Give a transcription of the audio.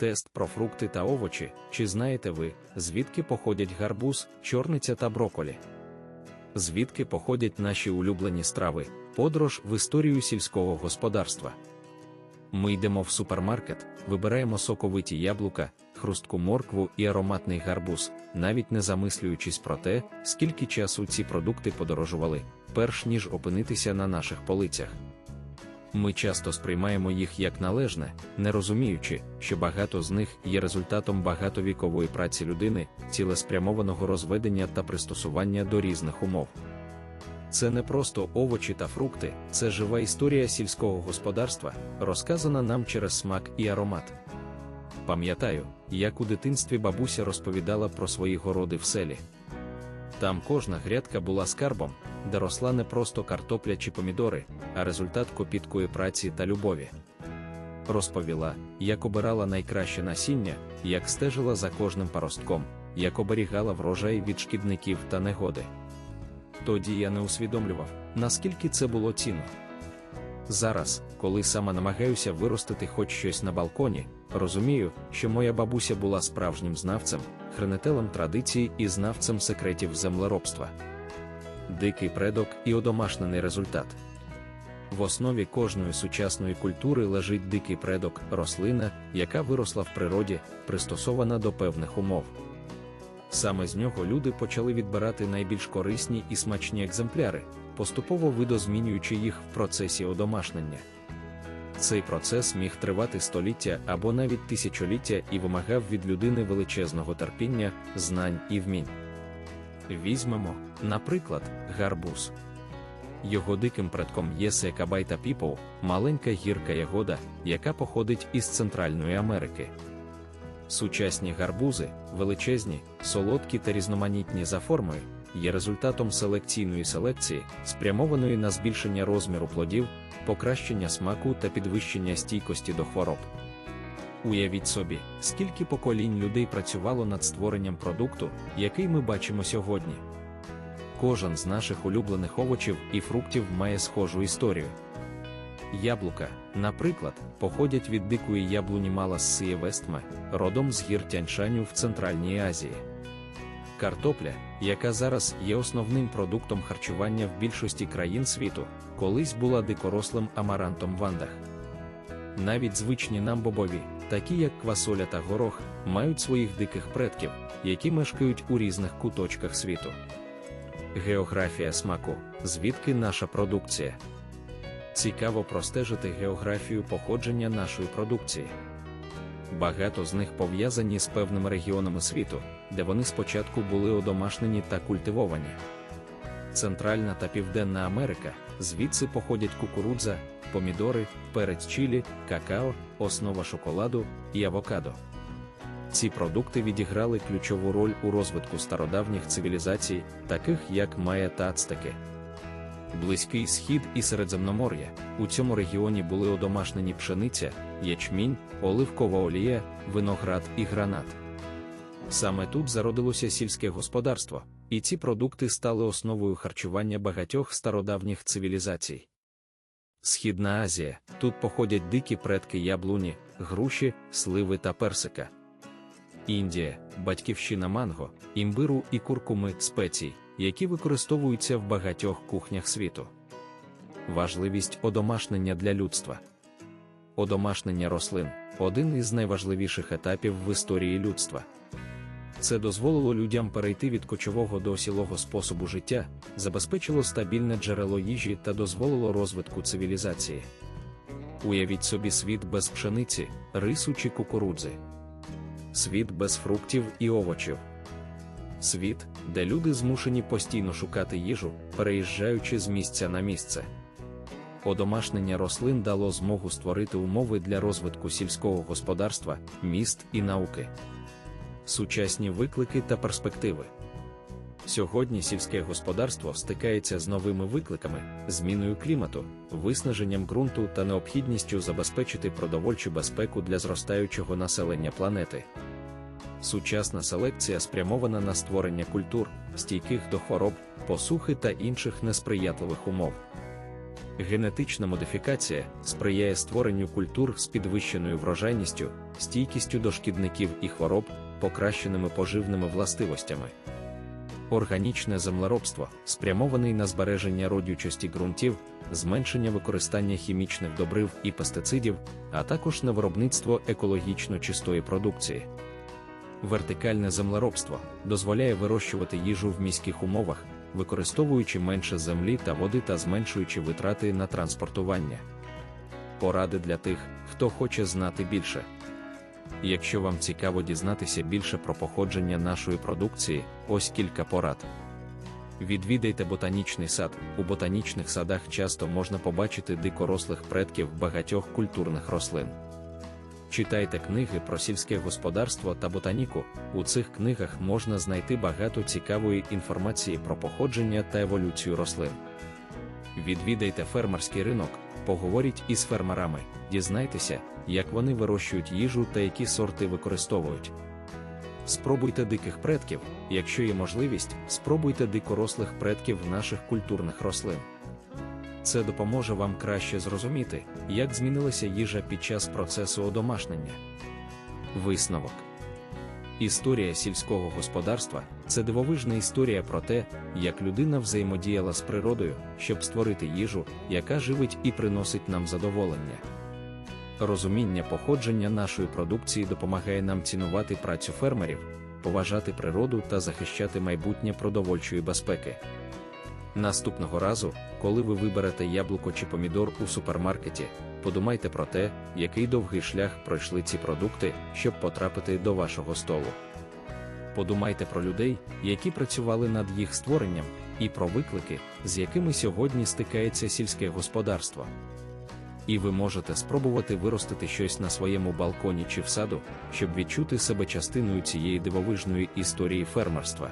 Тест про фрукти та овочі. Чи знаєте ви, звідки походять гарбуз, чорниця та броколі? Звідки походять наші улюблені страви, подорож в історію сільського господарства? Ми йдемо в супермаркет, вибираємо соковиті яблука, хрустку моркву і ароматний гарбуз, навіть не замислюючись про те, скільки часу ці продукти подорожували, перш ніж опинитися на наших полицях. Ми часто сприймаємо їх як належне, не розуміючи, що багато з них є результатом багатовікової праці людини, цілеспрямованого розведення та пристосування до різних умов. Це не просто овочі та фрукти, це жива історія сільського господарства, розказана нам через смак і аромат. Пам'ятаю, як у дитинстві бабуся розповідала про свої городи в селі. Там кожна грядка була скарбом, де росла не просто картопля чи помідори, а результат копіткої праці та любові. Розповіла, як обирала найкраще насіння, як стежила за кожним паростком, як оберігала врожай від шкідників та негоди. Тоді я не усвідомлював, наскільки це було цінно. Зараз, коли саме намагаюся виростити хоч щось на балконі, розумію, що моя бабуся була справжнім знавцем, хранителем традицій і знавцем секретів землеробства. Дикий предок і одомашнений результат. В основі кожної сучасної культури лежить дикий предок, рослина, яка виросла в природі, пристосована до певних умов. Саме з нього люди почали відбирати найбільш корисні і смачні екземпляри, поступово видозмінюючи їх в процесі одомашнення. Цей процес міг тривати століття або навіть тисячоліття і вимагав від людини величезного терпіння, знань і вмінь. Візьмемо, наприклад, гарбуз. Його диким предком є секабайта піпоу, маленька гірка ягода, яка походить із Центральної Америки. Сучасні гарбузи, величезні, солодкі та різноманітні за формою, є результатом селекційної селекції, спрямованої на збільшення розміру плодів, покращення смаку та підвищення стійкості до хвороб. Уявіть собі, скільки поколінь людей працювало над створенням продукту, який ми бачимо сьогодні. Кожен з наших улюблених овочів і фруктів має схожу історію. Яблука, наприклад, походять від дикої яблуні Малассія Вестме, родом з гір Тяньшаню в Центральній Азії. Картопля, яка зараз є основним продуктом харчування в більшості країн світу, колись була дикорослим амарантом в Андах. Навіть звичні нам бобові, такі як квасоля та горох, мають своїх диких предків, які мешкають у різних куточках світу. Географія смаку, звідки наша продукція. Цікаво простежити географію походження нашої продукції. Багато з них пов'язані з певними регіонами світу, де вони спочатку були одомашнені та культивовані. Центральна та Південна Америка, звідси походять кукурудза, помідори, перець чилі, какао, основа шоколаду і авокадо. Ці продукти відіграли ключову роль у розвитку стародавніх цивілізацій, таких як Майя та Ацтеки. Близький схід і Середземномор'я. У цьому регіоні були одомашнені пшениця, ячмінь, оливкова олія, виноград і гранат. Саме тут зародилося сільське господарство, і ці продукти стали основою харчування багатьох стародавніх цивілізацій. Східна Азія тут походять дикі предки яблуні, груші, сливи та персика. Індія, батьківщина манго, імбиру і куркуми спецій, які використовуються в багатьох кухнях світу. Важливість одомашнення для людства. Одомашнення рослин один із найважливіших етапів в історії людства. Це дозволило людям перейти від кочового до осілого способу життя, забезпечило стабільне джерело їжі та дозволило розвитку цивілізації. Уявіть собі світ без пшениці, рису чи кукурудзи, світ без фруктів і овочів. Світ, де люди змушені постійно шукати їжу, переїжджаючи з місця на місце. Одомашнення рослин дало змогу створити умови для розвитку сільського господарства, міст і науки. Сучасні виклики та перспективи. Сьогодні сільське господарство стикається з новими викликами, зміною клімату, виснаженням ґрунту та необхідністю забезпечити продовольчу безпеку для зростаючого населення планети. Сучасна селекція спрямована на створення культур, стійких до хвороб, посухи та інших несприятливих умов. Генетична модифікація сприяє створенню культур з підвищеною врожайністю, стійкістю до шкідників і хвороб, покращеними поживними властивостями. Органічне землеробство спрямований на збереження родючості ґрунтів, зменшення використання хімічних добрив і пестицидів, а також на виробництво екологічно чистої продукції. Вертикальне землеробство дозволяє вирощувати їжу в міських умовах, використовуючи менше землі та води та зменшуючи витрати на транспортування. Поради для тих, хто хоче знати більше. Якщо вам цікаво дізнатися більше про походження нашої продукції, ось кілька порад. Відвідайте ботанічний сад. У ботанічних садах часто можна побачити дикорослих предків багатьох культурних рослин. Читайте книги про сільське господарство та ботаніку. У цих книгах можна знайти багато цікавої інформації про походження та еволюцію рослин. Відвідайте фермерський ринок, поговоріть із фермерами, дізнайтеся, як вони вирощують їжу та які сорти використовують. Спробуйте диких предків, якщо є можливість, спробуйте дикорослих предків наших культурних рослин. Це допоможе вам краще зрозуміти, як змінилася їжа під час процесу одомашнення. Висновок Історія сільського господарства це дивовижна історія про те, як людина взаємодіяла з природою, щоб створити їжу, яка живить і приносить нам задоволення. Розуміння походження нашої продукції допомагає нам цінувати працю фермерів, поважати природу та захищати майбутнє продовольчої безпеки. Наступного разу, коли ви виберете яблуко чи помідор у супермаркеті, подумайте про те, який довгий шлях пройшли ці продукти, щоб потрапити до вашого столу. Подумайте про людей, які працювали над їх створенням, і про виклики, з якими сьогодні стикається сільське господарство. І ви можете спробувати виростити щось на своєму балконі чи в саду, щоб відчути себе частиною цієї дивовижної історії фермерства.